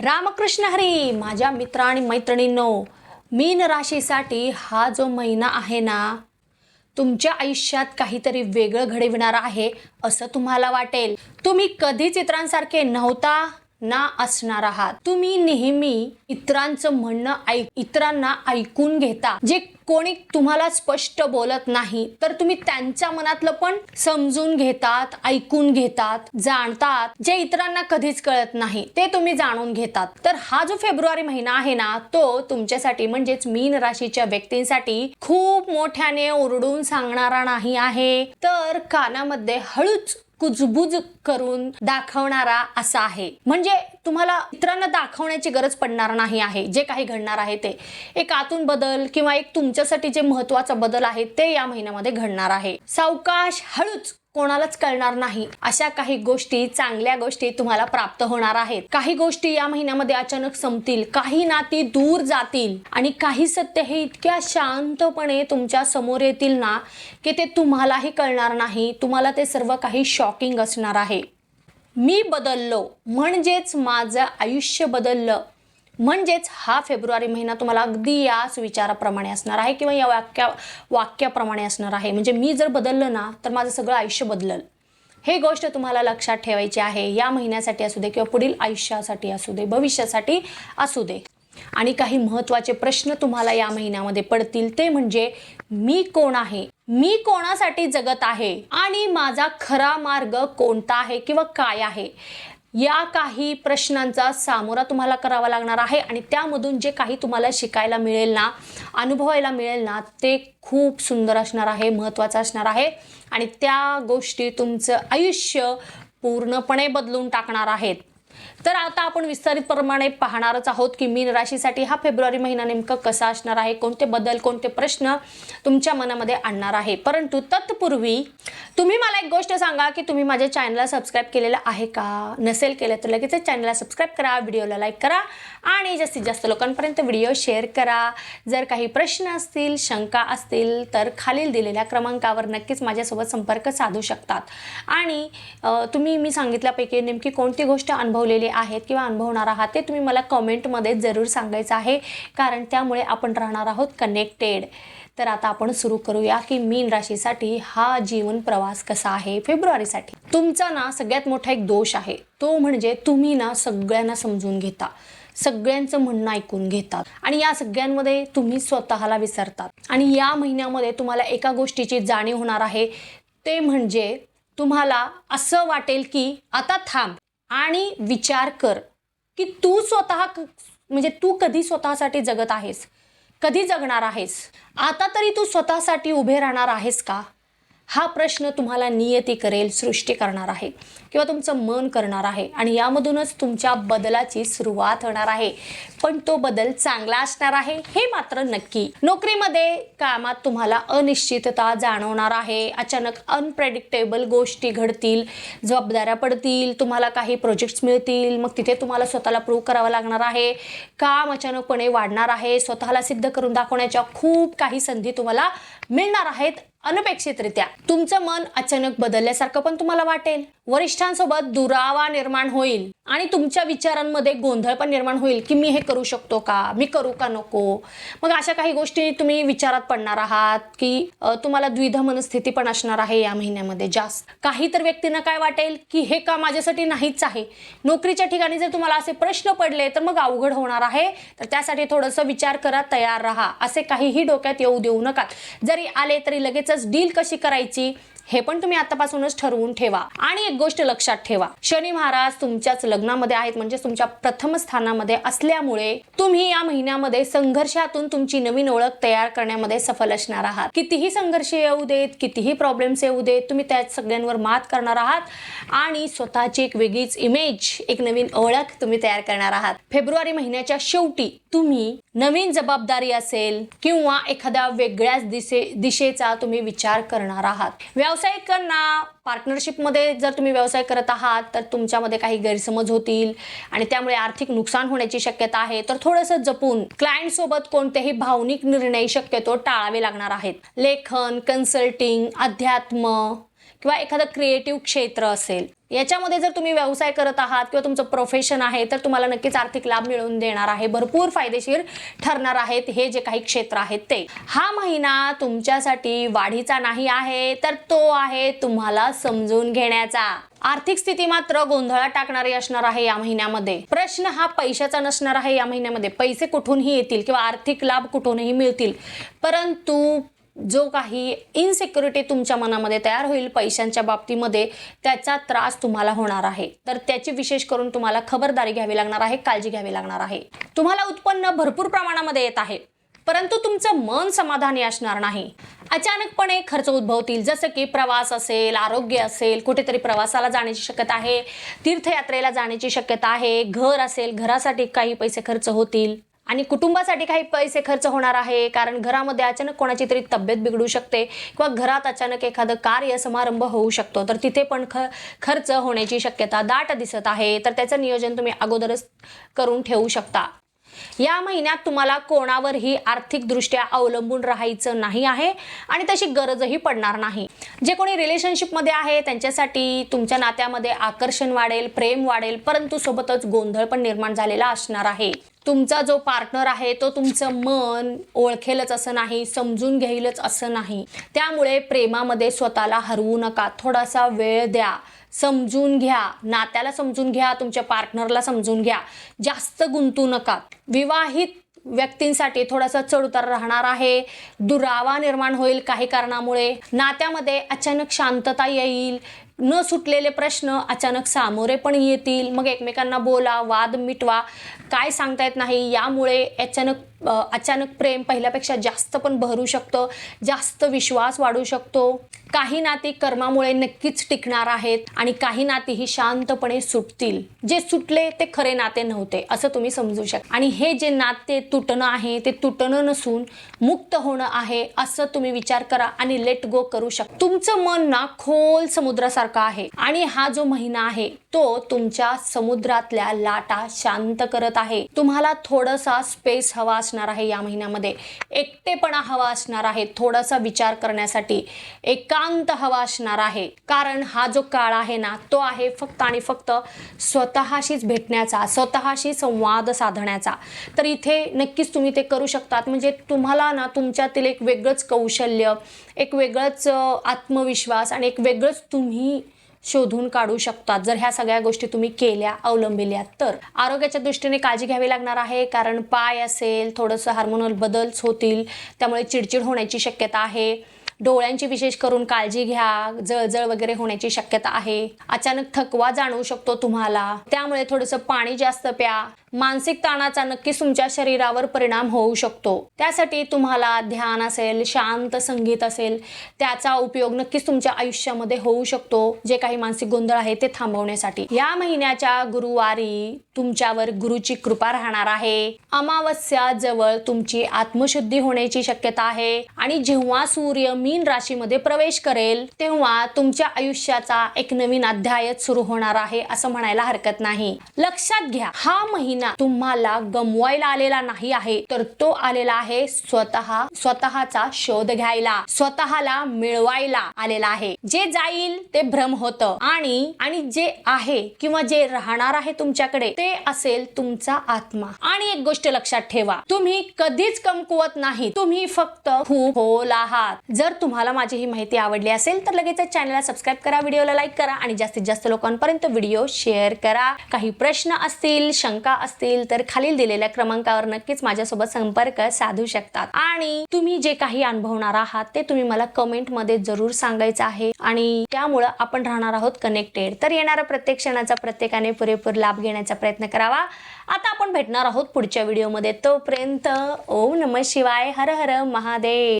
रामकृष्ण हरी माझ्या मित्र आणि मैत्रिणींनो मीन राशीसाठी हा जो महिना आहे ना तुमच्या आयुष्यात काहीतरी वेगळं घडविणार आहे असं तुम्हाला वाटेल. तुम्ही कधीच इतरांसारखे नव्हता ना असणार आहात. तुम्ही नेहमी इतरांचं म्हणणं ऐक इतरांना ऐकून घेता जे कोणी तुम्हाला स्पष्ट बोलत नाही तर तुम्ही त्यांच्या मनातलं पण समजून घेतात ऐकून घेतात जाणतात जे इतरांना कधीच कळत नाही ते तुम्ही जाणून घेतात. तर हा जो फेब्रुवारी महिना आहे ना तो तुमच्यासाठी म्हणजेच मीन राशीच्या व्यक्तींसाठी खूप मोठ्याने ओरडून सांगणारा नाही आहे. तर कानामध्ये हळूच कुजबुज करून दाखवणारा असा आहे. म्हणजे तुम्हाला इतरांना दाखवण्याची गरज पडणार नाही आहे. जे काही घडणार आहे ते. एक आतून बदल किंवा एक तुमच्यासाठी जे महत्त्वाचा बदल आहे ते या महिन्यामध्ये घडणार आहे. सावकाश हळूच कोणालाच कळणार नाही. अशा काही गोष्टी चांगल्या गोष्टी तुम्हाला प्राप्त होणार आहेत. काही गोष्टी या महिन्यामध्ये अचानक संपतील. काही नाती दूर जातील. आणि काही सत्य हे इतक्या शांतपणे तुमच्यासमोर येतील ना की ते तुम्हालाही कळणार नाही. तुम्हाला ते सर्व काही शॉकिंग असणार आहे. मी बदललो. म्हणजेच माझं आयुष्य बदललं. म्हणजेच हा फेब्रुवारी महिना तुम्हाला अगदी याच विचाराप्रमाणे असणार आहे किंवा या वाक्या वाक्याप्रमाणे असणार आहे. म्हणजे मी जर बदललं ना तर माझं सगळं आयुष्य बदलल. हे गोष्ट तुम्हाला लक्षात ठेवायची आहे. या महिन्यासाठी असू दे किंवा पुढील आयुष्यासाठी असू दे भविष्यासाठी असू दे. आणि काही महत्त्वाचे प्रश्न तुम्हाला या महिन्यामध्ये पडतील. ते म्हणजे मी कोण आहे? मी कोणासाठी जगत आहे? आणि माझा खरा मार्ग कोणता आहे किंवा काय आहे? या काही प्रश्नांचा सामोरा तुम्हाला करावा लागणार आहे आणि त्यामधून जे काही तुम्हाला शिकायला मिळेल ना अनुभवायला मिळेल ना ते खूप सुंदर असणार आहे महत्त्वाचं असणार आहे. आणि त्या गोष्टी तुमचं आयुष्य पूर्णपणे बदलून टाकणार आहेत. तर आता आपण विस्तारित प्रमाणे पाहणारच आहोत की मीन राशीसाठी हा फेब्रुवारी महिना नेमकं कसा असणार आहे कोणते बदल कोणते प्रश्न तुमच्या मनामध्ये आणणार आहे. परंतु तत्पूर्वी तुम्ही मला एक गोष्ट सांगा की तुम्ही माझ्या चॅनलला सबस्क्राईब केलेलं आहे का? नसेल केलं तर लगेच चॅनलला सबस्क्राईब करा व्हिडिओला लाईक करा आणि जास्तीत जास्त लोकांपर्यंत व्हिडिओ शेअर करा. जर काही प्रश्न असतील शंका असतील तर खालील दिलेल्या क्रमांकावर नक्कीच माझ्यासोबत संपर्क साधू शकतात. आणि तुम्ही मी सांगितल्यापैकी नेमकी कोणती गोष्ट अनुभवलेली आहेत किंवा अनुभवणार आहात ते तुम्ही मला कमेंटमध्ये जरूर सांगायचं आहे. कारण त्यामुळे आपण राहणार आहोत कनेक्टेड तर आता आपण सुरू करूया की मीन राशीसाठी हा जीवन प्रवास कसा आहे फेब्रुवारीसाठी. तुमचा ना सगळ्यात मोठा एक दोष आहे. तो म्हणजे तुम्ही ना सगळ्यांना समजून घेता. सगळ्यांचं म्हणणं ऐकून घेतात आणि या सगळ्यांमध्ये तुम्ही स्वतःला विसरतात. आणि या महिन्यामध्ये तुम्हाला एका गोष्टीची जाणीव होणार आहे. ते म्हणजे तुम्हाला असं वाटेल की आता थांब. आणि विचार कर की तू स्वतः क- म्हणजे तू कधी स्वतःसाठी जगत आहेस? कधी जगणार आहेस? आता तरी तू स्वतःसाठी उभे राहणार आहेस का? हा प्रश्न तुम्हाला नियती करेल सृष्टी करणार आहे किंवा तुमचं मन करणार आहे आणि यामधूनच तुमच्या बदलाची सुरुवात होणार आहे. पण तो बदल चांगला असणार आहे हे मात्र नक्की. नोकरीमध्ये कामात तुम्हाला अनिश्चितता जाणवणार आहे. अचानक अनप्रेडिक्टेबल गोष्टी घडतील जबाबदाऱ्या पडतील तुम्हाला काही प्रोजेक्ट्स मिळतील मग तिथे तुम्हाला स्वतःला प्रूव्ह करावं लागणार आहे. काम अचानकपणे वाढणार आहे स्वतःला सिद्ध करून दाखवण्याच्या खूप काही संधी तुम्हाला मिळणार आहेत. अनपेक्षितरित्या. तुमचं मन अचानक बदलल्यासारखं पण तुम्हाला वाटेल. वरिष्ठांसोबत दुरावा निर्माण होईल आणि तुमच्या विचारांमध्ये गोंधळ पण निर्माण होईल की मी हे करू शकतो का? मी करू का नको? मग अशा काही गोष्टी तुम्ही विचारात पडणार आहात की तुम्हाला द्विधा मनस्थिती पण असणार आहे या महिन्यामध्ये जास्त. काही तर व्यक्तींना काय वाटेल की हे का माझ्यासाठी नाहीच आहे. नोकरीच्या ठिकाणी जर तुम्हाला असे प्रश्न पडले तर मग अवघड होणार आहे. तर त्यासाठी थोडंसं विचार करा तयार राहा. असे काहीही डोक्यात येऊ देऊ नका. जरी आले तरी लगेचच डील कशी करायची? हे पण तुम्ही आतापासूनच ठरवून ठेवा. आणि एक गोष्ट लक्षात ठेवा. शनी महाराज तुमच्याच लग्नामध्ये आहेत म्हणजे तुमच्या प्रथम स्थानामध्ये असल्यामुळे तुम्ही या महिन्यामध्ये संघर्षातून तुमची नवीन ओळख तयार करण्यामध्ये सफल असणार आहात. कितीही संघर्ष येऊ देत कितीही प्रॉब्लेम्स येऊ देत तुम्ही त्या सगळ्यांवर मात करणार आहात आणि स्वतःची एक वेगळीच इमेज एक नवीन ओळख तुम्ही तयार करणार आहात. फेब्रुवारी महिन्याच्या शेवटी तुम्ही नवीन जबाबदारी असेल किंवा एखाद्या वेगळ्याच दिशे दिशेचा तुम्ही विचार करणार आहात. व्यावसायिकांना पार्टनरशिपमध्ये जर तुम्ही व्यवसाय करत आहात तर तुमच्यामध्ये काही गैरसमज होतील आणि त्यामुळे आर्थिक नुकसान होण्याची शक्यता आहे. तर थोडंसं जपून क्लायंट सोबत कोणतेही भावनिक निर्णय शक्यतो टाळावे लागणार आहेत. लेखन कन्सल्टिंग अध्यात्म किंवा एखादं क्रिएटिव्ह क्षेत्र असेल याच्यामध्ये जर तुम्ही व्यवसाय करत आहात किंवा तुमचं प्रोफेशन आहे तर तुम्हाला नक्कीच आर्थिक लाभ मिळवून देणार आहे. भरपूर फायदेशीर ठरणार आहेत हे जे काही क्षेत्र आहेत ते. हा महिना तुमच्यासाठी वाढीचा नाही आहे तर तो आहे तुम्हाला समजून घेण्याचा. आर्थिक स्थिती मात्र गोंधळात टाकणारी असणार आहे या महिन्यामध्ये. प्रश्न हा पैशाचा नसणार आहे या महिन्यामध्ये. पैसे कुठूनही येतील किंवा आर्थिक लाभ कुठूनही मिळतील. परंतु जो काही इनसिक्युरिटी तुमच्या मनामध्ये तयार होईल पैशांच्या बाबतीमध्ये त्याचा त्रास तुम्हाला होणार आहे. तर त्याची विशेष करून तुम्हाला खबरदारी घ्यावी लागणार आहे काळजी घ्यावी लागणार आहे. तुम्हाला उत्पन्न भरपूर प्रमाणामध्ये येत आहे परंतु तुमचं मन समाधानी असणार नाही. अचानकपणे खर्च उद्भवतील जसं की प्रवास असेल आरोग्य असेल कुठेतरी प्रवासाला जाण्याची शक्यता आहे तीर्थयात्रेला जाण्याची शक्यता आहे घर असेल घरासाठी काही पैसे खर्च होतील. आणि कुटुंबासाठी काही पैसे खर्च होणार आहे कारण घरामध्ये अचानक कोणाची तरी तब्येत बिघडू शकते किंवा घरात अचानक एखादं कार्य समारंभ होऊ शकतो तर तिथे पण ख खर्च होण्याची शक्यता दाट दिसत आहे. तर त्याचं नियोजन तुम्ही अगोदरच करून ठेवू शकता. या महिन्यात तुम्हाला कोणावरही आर्थिकदृष्ट्या अवलंबून राहायचं नाही आहे आणि तशी गरजही पडणार नाही. जे कोणी रिलेशनशिपमध्ये आहे त्यांच्यासाठी तुमच्या नात्यामध्ये आकर्षण वाढेल प्रेम वाढेल परंतु सोबतच गोंधळ पण निर्माण झालेला असणार आहे. तुमचा जो पार्टनर आहे तो तुमचं मन ओळखेलच असं नाही समजून घेईलच असं नाही. त्यामुळे प्रेमामध्ये स्वतःला हरवू नका. थोडासा वेळ द्या. समजून घ्या. नात्याला समजून घ्या तुमच्या पार्टनरला समजून घ्या. जास्त गुंतू नका. विवाहित व्यक्तींसाठी थोडासा चढउतार राहणार आहे. दुरावा निर्माण होईल काही कारणामुळे. नात्यामध्ये अचानक शांतता येईल. न सुटलेले प्रश्न अचानक सामोरे पण येतील. मग एकमेकांना बोला वाद मिटवा. काय सांगता येत नाही. यामुळे अचानक अचानक प्रेम पहिल्यापेक्षा जास्त पण भरू शकतं जास्त विश्वास वाढू शकतो. काही नाती कर्मामुळे नक्कीच टिकणार आहेत आणि काही नाती ही शांतपणे सुटतील. जे सुटले ते खरे नाते नव्हते असं तुम्ही समजू शकता आणि हे जे नाते तुटणं आहे ते तुटणं नसून मुक्त होणं आहे असं तुम्ही विचार करा आणि लेट गो करू शकता तुमचं मन ना खोल समुद्रासारखं आहे. आणि हा जो महिना आहे तो तुमच्या समुद्रातल्या लाटा शांत करत आहे. तुम्हाला थोडासा स्पेस हवा असणार आहे या महिन्यामध्ये. एकटेपणा हवा असणार आहे थोडासा विचार करण्यासाठी. एकांत हवा असणार आहे. कारण हा जो काळ आहे ना तो आहे फक्त आणि फक्त स्वतःशीच भेटण्याचा स्वतःशी संवाद साधण्याचा. तर इथे नक्कीच तुम्ही ते करू शकतात. म्हणजे तुम्हाला ना तुमच्यातील एक वेगळंच कौशल्य एक वेगळंच आत्मविश्वास आणि एक वेगळंच तुम्ही शोधून काढू शकतात. जर ह्या सगळ्या गोष्टी तुम्ही केल्या अवलंबिल्या तर आरोग्याच्या दृष्टीने काळजी घ्यावी लागणार आहे. कारण पाय असेल थोडंसं हार्मोनल बदल्स होतील त्यामुळे चिडचिड होण्याची शक्यता आहे. डोळ्यांची विशेष करून काळजी घ्या जळजळ वगैरे होण्याची शक्यता आहे. अचानक थकवा जाणवू शकतो तुम्हाला. त्यामुळे थोडंसं पाणी जास्त प्या. मानसिक ताणाचा नक्कीच तुमच्या शरीरावर परिणाम होऊ शकतो. त्यासाठी तुम्हाला ध्यान असेल शांत संगीत असेल त्याचा उपयोग नक्कीच तुमच्या आयुष्यामध्ये होऊ शकतो. जे काही मानसिक गोंधळ आहे ते थांबवण्यासाठी. या महिन्याच्या गुरुवारी तुमच्यावर गुरुची कृपा राहणार आहे. अमावस्या जवळ तुमची आत्मशुद्धी होण्याची शक्यता आहे. आणि जेव्हा सूर्य मीन राशीमध्ये प्रवेश करेल तेव्हा तुमच्या आयुष्याचा एक नवीन अध्यायच सुरू होणार आहे असं म्हणायला हरकत नाही. लक्षात घ्या हा महिना तुम्हाला गमवायला आलेला नाही आहे तर तो आलेला आहे स्वतः स्वतःचा शोध घ्यायला स्वतःला मिळवायला आलेला आहे. जे जाईल ते भ्रम होतं. आणि आणि जे आहे किंवा जे राहणार आहे तुमच्याकडे ते असेल तुमचा आत्मा. आणि एक गोष्ट लक्षात ठेवा तुम्ही कधीच कमकुवत नाही तुम्ही फक्त खूप होल आहात. जर तुम्हाला माझी ही माहिती आवडली असेल तर लगेच चॅनलला सबस्क्राईब करा व्हिडिओला लाईक करा आणि जास्तीत जास्त लोकांपर्यंत व्हिडिओ शेअर करा. काही प्रश्न असतील शंका असतील तर खालील दिलेल्या क्रमांकावर नक्कीच माझ्यासोबत संपर्क साधू शकतात. आणि तुम्ही जे काही अनुभवणार आहात ते तुम्ही मला कमेंटमध्ये जरूर सांगायचं आहे. आणि त्यामुळं आपण राहणार आहोत कनेक्टेड तर येणाऱ्या प्रत्येक क्षणाचा प्रत्येकाने पुरेपूर लाभ घेण्याचा प्रयत्न करावा. आता आपण भेटणार आहोत पुढच्या व्हिडिओमध्ये तोपर्यंत ओम नम शिवाय. हर हर महादेव.